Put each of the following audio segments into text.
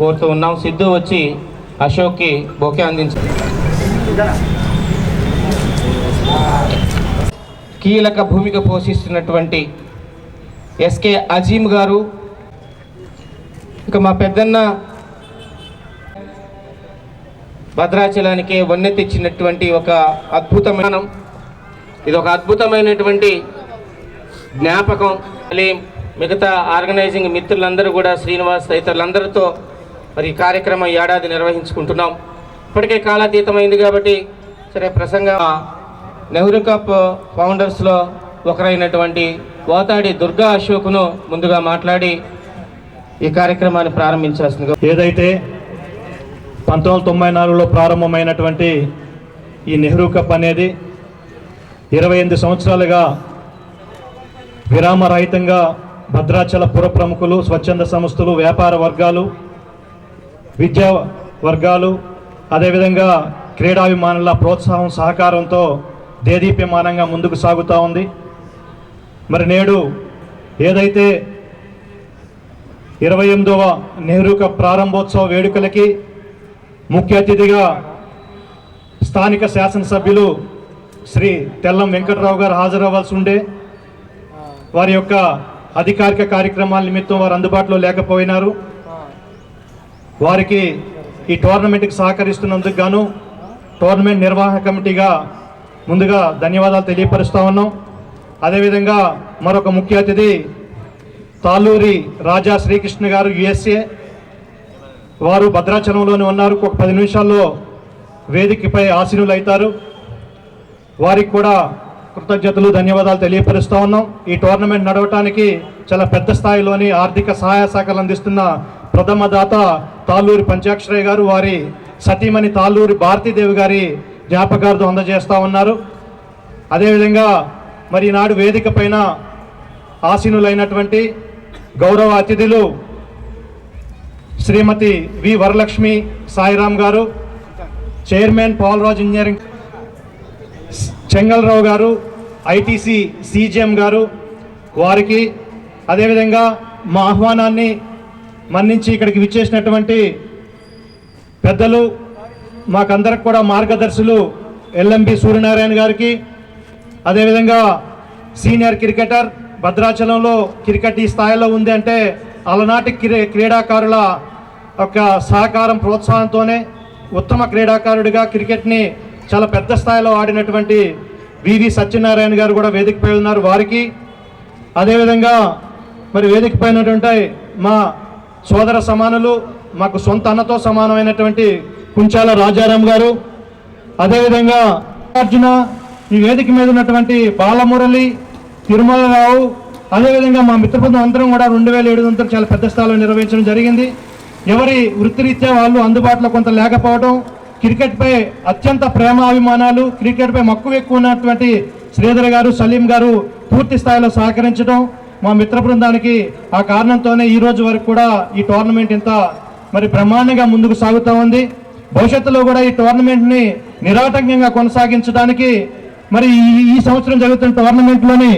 కోరుతూ ఉన్నాం. సిద్ధు వచ్చి అశోక్కి బొకే అందించారు కీలక భూమిక పోషిస్తున్నటువంటి ఎస్కే అజీమ్ గారు. ఇక మా పెద్దన్న భద్రాచలానికి వన్నె తెచ్చినటువంటి ఒక అద్భుతమైన ఇది ఒక అద్భుతమైనటువంటి జ్ఞాపకం. మళ్ళీ మిగతా ఆర్గనైజింగ్ మిత్రులందరూ కూడా శ్రీనివాస్ ఇతరులందరితో మరి ఈ కార్యక్రమం ఏడాది నిర్వహించుకుంటున్నాం. ఇప్పటికే కాలాతీతమైంది కాబట్టి సరే ప్రసంగం నెహ్రూ కప్ ఫౌండర్స్లో ఒకరైనటువంటి వాతాడి దుర్గా అశోక్ను ముందుగా మాట్లాడి ఈ కార్యక్రమాన్ని ప్రారంభించాల్సిందిగా ఏదైతే పంతొమ్మిది వందల తొంభై నాలుగులో ప్రారంభమైనటువంటి ఈ నెహ్రూ కప్ అనేది ఇరవై ఎనిమిది సంవత్సరాలుగా విరామరహితంగా భద్రాచల పుర ప్రముఖులు స్వచ్ఛంద సంస్థలు వ్యాపార వర్గాలు విద్యా వర్గాలు అదేవిధంగా క్రీడాభిమానుల ప్రోత్సాహం సహకారంతో దేదీప్యమానంగా ముందుకు సాగుతూ ఉంది. మరి నేడు ఏదైతే ఇరవై ఎనిమిదవ నెహ్రూ కప్ ప్రారంభోత్సవ వేడుకలకి ముఖ్య అతిథిగా స్థానిక శాసనసభ్యులు శ్రీ తెల్లం వెంకట్రావు గారు హాజరవ్వాల్సి ఉండే వారి యొక్క అధికారిక కార్యక్రమాల నిమిత్తం వారు అందుబాటులో లేకపోయినారు. వారికి ఈ టోర్నమెంట్కి సహకరిస్తున్నందుకు గాను టోర్నమెంట్ నిర్వాహక కమిటీగా ముందుగా ధన్యవాదాలు తెలియపరుస్తా ఉన్నాం. అదేవిధంగా మరొక ముఖ్య అతిథి తాలూరి రాజా శ్రీకృష్ణ గారు యుఎస్ఏ. వారు భద్రాచలంలోనే ఉన్నారు. ఒక పది నిమిషాల్లో వేదికపై ఆశీనులు అవుతారు వారికి కూడా కృతజ్ఞతలు ధన్యవాదాలు తెలియపరుస్తూ ఉన్నాం. ఈ టోర్నమెంట్ నడవటానికి చాలా పెద్ద స్థాయిలోని ఆర్థిక సహాయ శాఖలు అందిస్తున్న ప్రథమ దాత తాళ్ళూరి పంచాక్షరయ్య గారు వారి సతీమణి తాళ్ళూరి భారతీదేవి గారి జ్ఞాపకార్థం అందజేస్తూ ఉన్నారు. అదేవిధంగా మరి ఈనాడు వేదిక పైన ఆసీనులైనటువంటి గౌరవ అతిథులు శ్రీమతి వి వరలక్ష్మి సాయిరామ్ గారు చైర్మన్ పాల్రాజ్ ఇంజనీరింగ్ చెంగల్రావు గారు ఐటీసీ సీజీఎం గారు వారికి అదేవిధంగా మా ఆహ్వానాన్ని మన్నించి ఇక్కడికి విచ్చేసినటువంటి పెద్దలు మాకందరికి కూడా మార్గదర్శులు ఎల్ఎంబి సూర్యనారాయణ గారికి అదేవిధంగా సీనియర్ క్రికెటర్ భద్రాచలంలో క్రికెట్ ఈ స్థాయిలో ఉంది అంటే అలనాటి క్రీ క్రీడాకారుల యొక్క సహకారం ప్రోత్సాహంతోనే ఉత్తమ క్రీడాకారుడిగా క్రికెట్ని చాలా పెద్ద స్థాయిలో ఆడినటువంటి వివి సత్యనారాయణ గారు కూడా వేదికపై ఉన్నారు వారికి. అదేవిధంగా మరి వేదికపై ఉన్నటువంటి మా సోదర సమానులు మాకు సొంత అన్నతో సమానమైనటువంటి కుంచాల రాజారాం గారు. అదేవిధంగా అర్జున ఈ వేదిక మీద ఉన్నటువంటి బాలమురళి తిరుమలరావు అదేవిధంగా మా మిత్రబృందం అందరం కూడా రెండు వేల ఏడు వందలు చాలా పెద్ద స్థాయిలో నిర్వహించడం జరిగింది. ఎవరి వృత్తిరీత్యా వాళ్ళు అందుబాటులో కొంత లేకపోవడం క్రికెట్పై అత్యంత ప్రేమాభిమానాలు క్రికెట్పై మక్కువ ఎక్కువ ఉన్నటువంటి శ్రీధర్ గారు సలీం గారు పూర్తి స్థాయిలో సహకరించడం మా మిత్ర బృందానికి ఆ కారణంతోనే ఈ రోజు వరకు కూడా ఈ టోర్నమెంట్ ఇంత మరి బ్రహ్మాండంగా ముందుకు సాగుతూ ఉంది. భవిష్యత్తులో కూడా ఈ టోర్నమెంట్ని నిరాటంకంగా కొనసాగించడానికి మరి ఈ- ఈ సంవత్సరం జరుగుతున్న టోర్నమెంట్లోని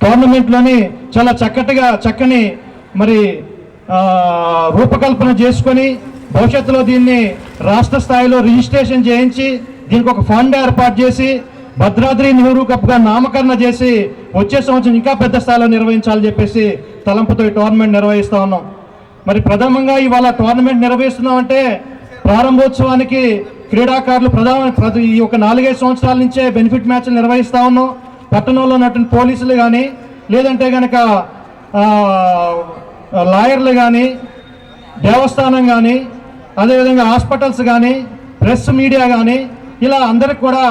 టోర్నమెంట్లోని చాలా చక్కటిగా చక్కని మరి రూపకల్పన చేసుకొని భవిష్యత్తులో దీన్ని రాష్ట్ర స్థాయిలో రిజిస్ట్రేషన్ చేయించి దీనికి ఒక ఫండ్ ఏర్పాటు చేసి భద్రాద్రి నెహ్రూ కప్గా నామకరణ చేసి వచ్చే సంవత్సరం ఇంకా పెద్ద స్థాయిలో నిర్వహించాలని చెప్పేసి తలంపుతో ఈ టోర్నమెంట్ నిర్వహిస్తూ ఉన్నాం. మరి ప్రథమంగా ఇవాళ టోర్నమెంట్ నిర్వహిస్తున్నామంటే ప్రారంభోత్సవానికి క్రీడాకారులు ప్రధాన ప్రతి ఈ ఒక నాలుగైదు సంవత్సరాల నుంచే బెనిఫిట్ మ్యాచ్లు నిర్వహిస్తూ ఉన్నాం. పట్టణంలో ఉన్నటువంటి పోలీసులు కానీ లేదంటే కనుక లాయర్లు కానీ దేవస్థానం కానీ అదేవిధంగా హాస్పిటల్స్ కానీ ప్రెస్ మీడియా కానీ ఇలా అందరికి కూడా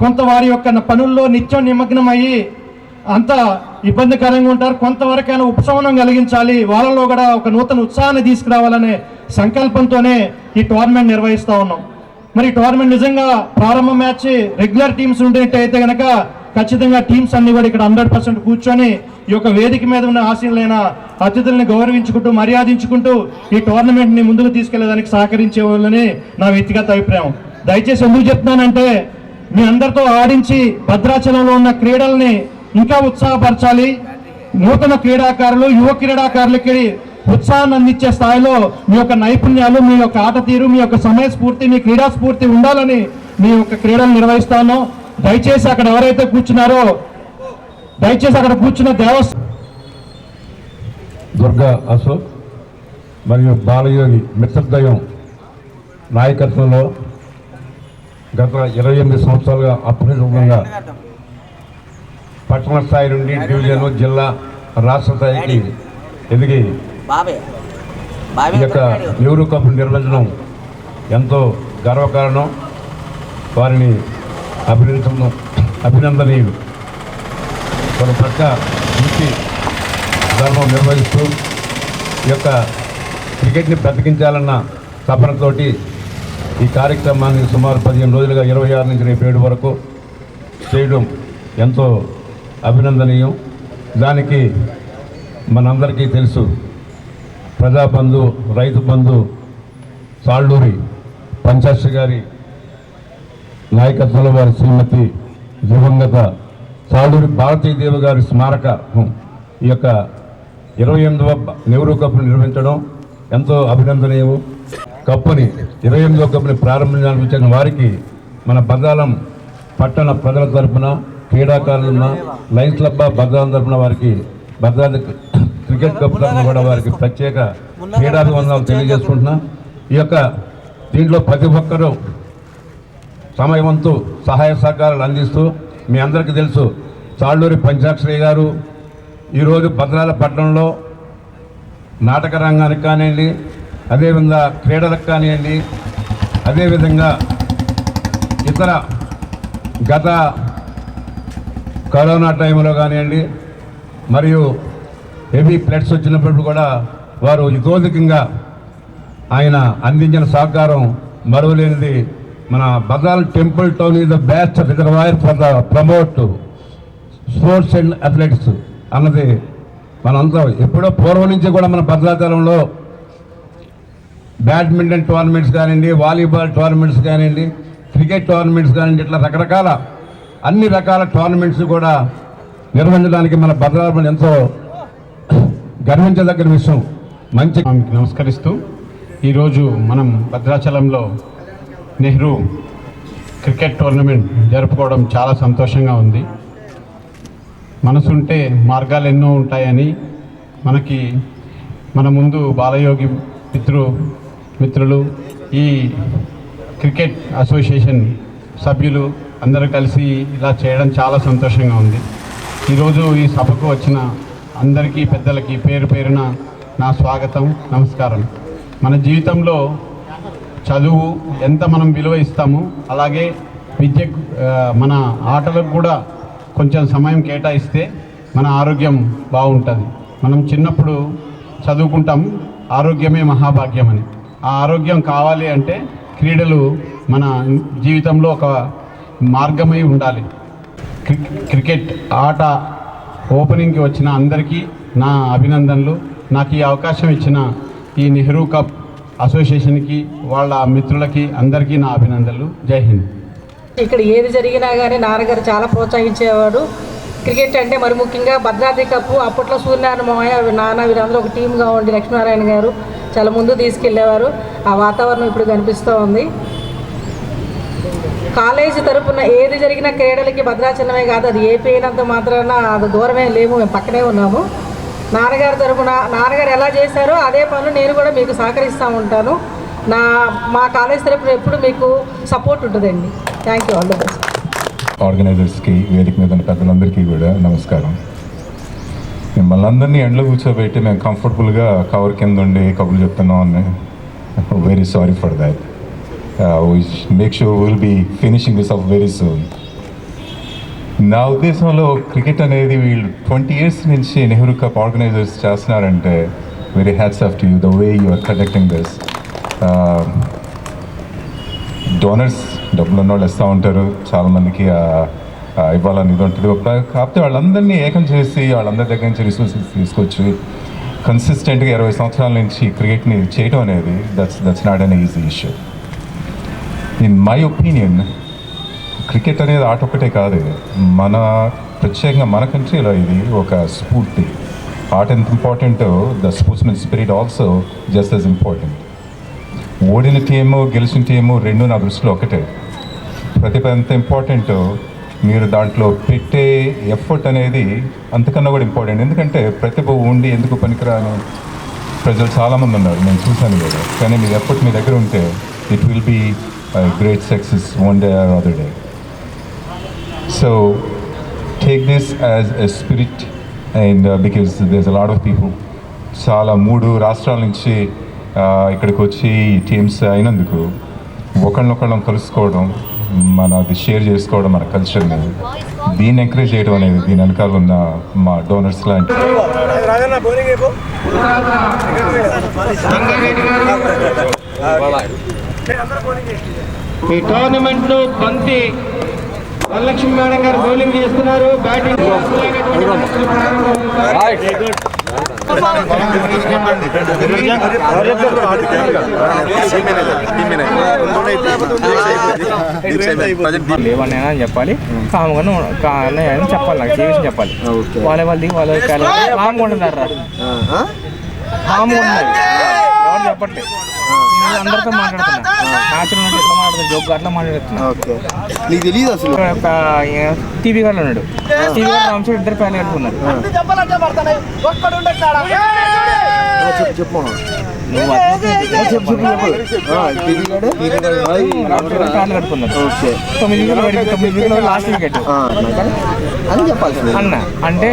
కొంత వారి యొక్క పనుల్లో నిత్యం నిమగ్నం అయ్యి అంత ఇబ్బందికరంగా ఉంటారు. కొంతవరకైనా ఉపశమనం కలిగించాలి. వాళ్ళలో కూడా ఒక నూతన ఉత్సాహాన్ని తీసుకురావాలనే సంకల్పంతోనే ఈ టోర్నమెంట్ నిర్వహిస్తూ ఉన్నాం. మరి టోర్నమెంట్ నిజంగా ప్రారంభ మ్యాచ్ రెగ్యులర్ టీమ్స్ ఉండేటైతే కనుక ఖచ్చితంగా టీమ్స్ అన్ని కూడా ఇక్కడ హండ్రెడ్ పర్సెంట్ కూర్చొని ఈ యొక్క వేదిక మీద ఉన్న ఆశీనులైన అతిథుల్ని గౌరవించుకుంటూ మర్యాదించుకుంటూ ఈ టోర్నమెంట్ని ముందుకు తీసుకెళ్ళేదానికి సహకరించే వాళ్ళని నా వ్యక్తిగత అభిప్రాయం. దయచేసి ఎందుకు చెప్తున్నానంటే మీ అందరితో ఆడించి భద్రాచలంలో ఉన్న క్రీడల్ని ఇంకా ఉత్సాహపరచాలి. నూతన క్రీడాకారులు యువ క్రీడాకారులకి ఉత్సాహాన్ని అందించే స్థాయిలో మీ యొక్క నైపుణ్యాలు మీ యొక్క ఆట తీరు మీ యొక్క సమయ స్ఫూర్తి మీ క్రీడా స్ఫూర్తి ఉండాలని మీ యొక్క క్రీడలు నిర్వహిస్తాను దయచేసి అక్కడ ఎవరైతే కూర్చున్నారో దయచేసి అక్కడ కూర్చున్న దేవస్ దుర్గా అశోక్ మరియు బాలయోగి మిత్రద్వయం నాయకత్వంలో గత ఇరవై ఎనిమిది సంవత్సరాలుగా అప్రజంగా పట్టణ స్థాయి నుండి డివిజన్ జిల్లా రాష్ట్ర స్థాయికి ఎదిగి ఈ యొక్క నెహ్రూ కప్ నిర్వహించడం ఎంతో గర్వకారణం. వారిని అభినందించడం అభినందనీయులు. ఒక పక్క వృత్తి ధర్మం నిర్వహిస్తూ ఈ యొక్క క్రికెట్ని బ్రతికించాలన్న తపనతోటి ఈ కార్యక్రమాన్ని సుమారు పదిహేను రోజులుగా ఇరవై ఆరు నుంచి రేపు ఏడు వరకు చేయడం ఎంతో అభినందనీయం. దానికి మనందరికీ తెలుసు ప్రజాబంధు రైతు బంధు సాళ్ళూరి పంచాశ్రీ గారి నాయకత్వంలో వారి శ్రీమతి దివంగత సాళ్ళూరి భారతీదేవి గారి స్మారక ఈ యొక్క ఇరవై ఎనిమిదవ నెహ్రూ కప్ను నిర్వహించడం ఎంతో అభినందనీయము. కప్పుని ఇరవై ఎనిమిదో కప్పుని ప్రారంభించాలని వారికి మన బదాలం పట్టణ ప్రజల తరపున క్రీడాకారులున్న లైన్స్ క్లబ్ భద్రాల తరఫున తరపున వారికి భద్రాద్రి క్రికెట్ కప్ తరపున కూడా వారికి ప్రత్యేక క్రీడాభివందనాలు తెలియజేసుకుంటున్నా. ఈ యొక్క దీంట్లో ప్రతి ఒక్కరూ సమయవంతు సహాయ సహకారాలు అందిస్తూ మీ అందరికీ తెలుసు చాళ్ళూరి పంచాక్షరి గారు ఈరోజు భద్రాల పట్టణంలో నాటక రంగానికి కానివ్వండి అదేవిధంగా క్రీడలకు కానివ్వండి అదేవిధంగా ఇతర గత కరోనా టైంలో కానివ్వండి మరియు హెవీ ఫ్లడ్స్ వచ్చినప్పుడు కూడా వారు ఇతోధికంగా ఆయన అందించిన సహకారం మరువలేనిది మన బదాల్ temple town is the best reservoir for the promote sports and athletics అన్నది మనంతా ఎప్పుడో పూర్వం నుంచి కూడా మన భద్రాచలంలో బ్యాడ్మింటన్ టోర్నమెంట్స్ కానివ్వండి వాలీబాల్ టోర్నమెంట్స్ కానివ్వండి క్రికెట్ టోర్నమెంట్స్ కానివ్వండి ఇట్లా రకరకాల అన్ని రకాల టోర్నమెంట్స్ కూడా నిర్వహించడానికి మన భద్రాచలం ఎంతో గర్వించదగిన విషయం. మంచి ఆమెకు నమస్కరిస్తూ ఈరోజు మనం భద్రాచలంలో నెహ్రూ క్రికెట్ టోర్నమెంట్ జరుపుకోవడం చాలా సంతోషంగా ఉంది. మనసుంటే మార్గాలు ఎన్నో ఉంటాయని మనకి మన ముందు బాలయోగి పితృ మిత్రులు ఈ క్రికెట్ అసోసియేషన్ సభ్యులు అందరూ కలిసి ఇలా చేయడం చాలా సంతోషంగా ఉంది. ఈరోజు ఈ సభకు వచ్చిన అందరికీ పెద్దలకి పేరు పేరున నా స్వాగతం నమస్కారం. మన జీవితంలో చదువు ఎంత మనం విలువ ఇస్తామో అలాగే విద్య మన ఆటలకు కూడా కొంచెం సమయం కేటాయిస్తే మన ఆరోగ్యం బాగుంటుంది. మనం చిన్నప్పుడు చదువుకుంటాం ఆరోగ్యమే మహాభాగ్యం అని ఆ ఆరోగ్యం కావాలి అంటే క్రీడలు మన జీవితంలో ఒక మార్గమై ఉండాలి. క్రి- క్రికెట్ ఆట ఓపెనింగ్కి వచ్చిన అందరికీ నా అభినందనలు. నాకు ఈ అవకాశం ఇచ్చిన ఈ నెహ్రూ కప్ అసోసియేషన్కి వాళ్ళ మిత్రులకి అందరికీ నా అభినందనలు. జై హింద్. ఇక్కడ ఏది జరిగినా కానీ నాన్నగారు చాలా ప్రోత్సహించేవాడు. క్రికెట్ అంటే మరి ముఖ్యంగా భద్రాద్రి కప్పు అప్పట్లో సూర్యనారాయణ మోయ నాన్న వీరందరూ ఒక టీమ్గా ఉండి లక్ష్మీనారాయణ గారు చాలా ముందు తీసుకెళ్ళేవారు. ఆ వాతావరణం ఇప్పుడు కనిపిస్తూ ఉంది. కాలేజీ తరపున ఏది జరిగినా క్రీడలకి భద్రాచలమే కాదు అది ఏపీ అయినంత మాత్రాన అది దూరమే లేము మేము పక్కనే ఉన్నాము. నాన్నగారి తరపున నాన్నగారు ఎలా చేశారో అదే పనులు నేను కూడా మీకు సహకరిస్తూ ఉంటాను. నా మా కాలేజ్ తరపున ఎప్పుడు మీకు సపోర్ట్ ఉంటుందండి. Thank you all the best ఆర్గనైజర్స్కి వేదిక మీద ఉన్న పెద్దలందరికీ కూడా నమస్కారం. మిమ్మల్ని అందరినీ ఎండలో కూర్చోబెట్టి మేము కంఫర్టబుల్గా కవర్ కింద ఉండి కబుర్లు చెప్తున్నాం అని very sorry for that make sure will be finishing this of very soon నా ఉద్దేశంలో క్రికెట్ అనేది వీళ్ళు ట్వంటీ ఇయర్స్ నుంచి నెహ్రూ కప్ ఆర్గనైజర్స్ చేస్తున్నారంటే very hats off to you the way you are conducting this donors డబ్బులు ఉన్న వాళ్ళు ఇస్తూ ఉంటారు. చాలామందికి uh, ఇవ్వాలని ఇది ఉంటుంది. ఒక- కాకపోతే వాళ్ళందరినీ ఏకం చేసి వాళ్ళందరి దగ్గర నుంచి రిసోర్సెస్ తీసుకొచ్చి కన్సిస్టెంట్గా ఇరవై సంవత్సరాల నుంచి క్రికెట్ని చేయడం అనేది that's that's not an easy issue in my opinion cricket అనేది ఆట ఒకటే కాదు. మన ప్రత్యేకంగా మన కంట్రీలో ఇది ఒక స్ఫూర్తి. ఆట ఎంత ఇంపార్టెంటో the sportsmen spirit also just as important ఓడిన టీము గెలిచిన టీము రెండు నా దృష్టిలో ఒకటే. ప్రతిభ ఎంత ఇంపార్టెంటో మీరు దాంట్లో పెట్టే ఎఫర్ట్ అనేది అంతకన్నా కూడా ఇంపార్టెంట్ ఎందుకంటే ప్రతిభ ఉండి ఎందుకు పనికిరాని ప్రజలు చాలామంది ఉన్నారు. నేను చూశాను కదా. కానీ మీ ఎఫర్ట్ మీ దగ్గర ఉంటే it will be great success one day or other day so take this as a spirit and because these lot of people చాలా మూడు రాష్ట్రాల నుంచి uh, ఇక్కడికి వచ్చి టీమ్స్ అయినందుకు ఒకళ్ళనొకళ్ళం కలుసుకోవడం మనది షేర్ చేసుకోవడం మన కల్చర్ని దీన్ని ఎంకరేజ్ చేయడం అనేది దీని వెనకాల ఉన్న మా డోనర్స్ లాంటి ఈ టోర్నమెంట్ను బంతి వరలక్ష్మి మేడం గారు బౌలింగ్ చేస్తున్నారు. బ్యాటింగ్ లేవని అని చెప్పాలి కాముగా అని చెప్పాలి నాకు చేసి చెప్పాలి. వాళ్ళ వాళ్ళది వాళ్ళ కామ్ కొంటున్నారు కామ్ కొంటున్నారు ఎవరు చెప్పట్లేదు. నేను అందరితో మాట్లాడుతున్నా. న్యాచురల్ ఎట్లా మాట్లాడుతున్నా జోక్ అట్లా మాట్లాడుతున్నా. ఓకే. నీకు తెలియదు అసలు. ఇక్కడ ఒక టీవీ గారు ఉన్నాడు. టీవీ గారు రామచూడు ఇద్దరు ప్యాన్ కట్టుకున్నారు. చెప్పు చెప్పు. అని చెప్పాల్సింది అన్న అంటే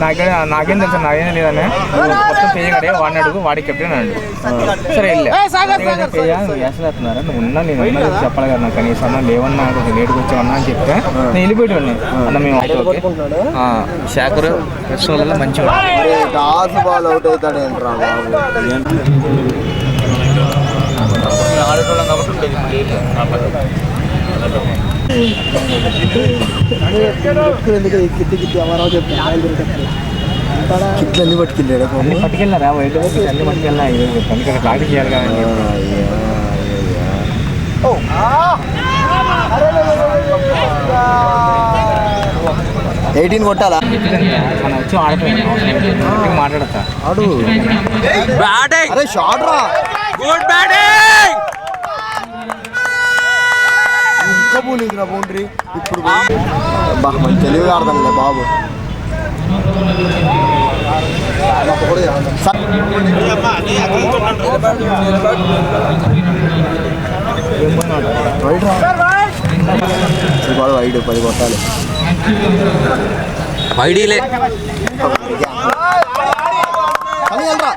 నాకే నాకేం తెలుసు నాకేం లేదనే మొత్తం పేయగాడే వాడిని అడుగు వాడి కెప్టెన్ అన్నాడు సరే వెళ్ళా పేయ నువ్వు ఉన్నా నేను ఉన్నా చెప్పి చెప్పాలి కదా నాకు కనీసం అన్న లేవన్నా కొంచెం లేట్గా వచ్చావన్నా అని చెప్తే నేను వెళ్ళిపోయేవాడిని అన్న మేము శాఖరు మంచిగా అరే, టాస్ బాల్ అవుట్ అవుతాడు ఏంట్రా బాబు? కిట్లు అన్ని పట్టుకెళ్ళాడు పట్టుకెళ్ళారా? వైట్ అన్ని పట్టుకెళ్ళా అందుకే ప్రాక్టీస్ చేయాలి కదా ఎయిటీన్ కొట్టాలా? ఆడు. అరే షార్ట్ రా. ఇంకా పోలేదు రా బౌండరీ ఇప్పుడు. బా మంచి తెలివిగా ఆడదాంలే బాబు. స- వైడ్ రా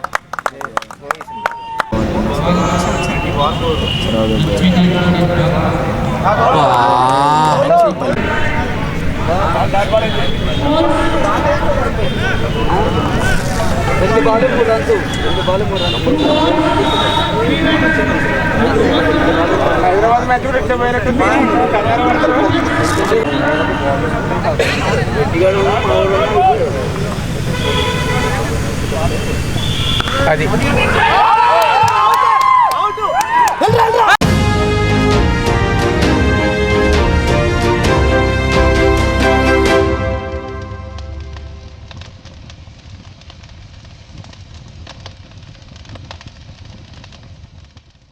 ఈ బాల్ వైడ్ పది కొట్టాలి వైడీలే కానీ వెళ్ళరా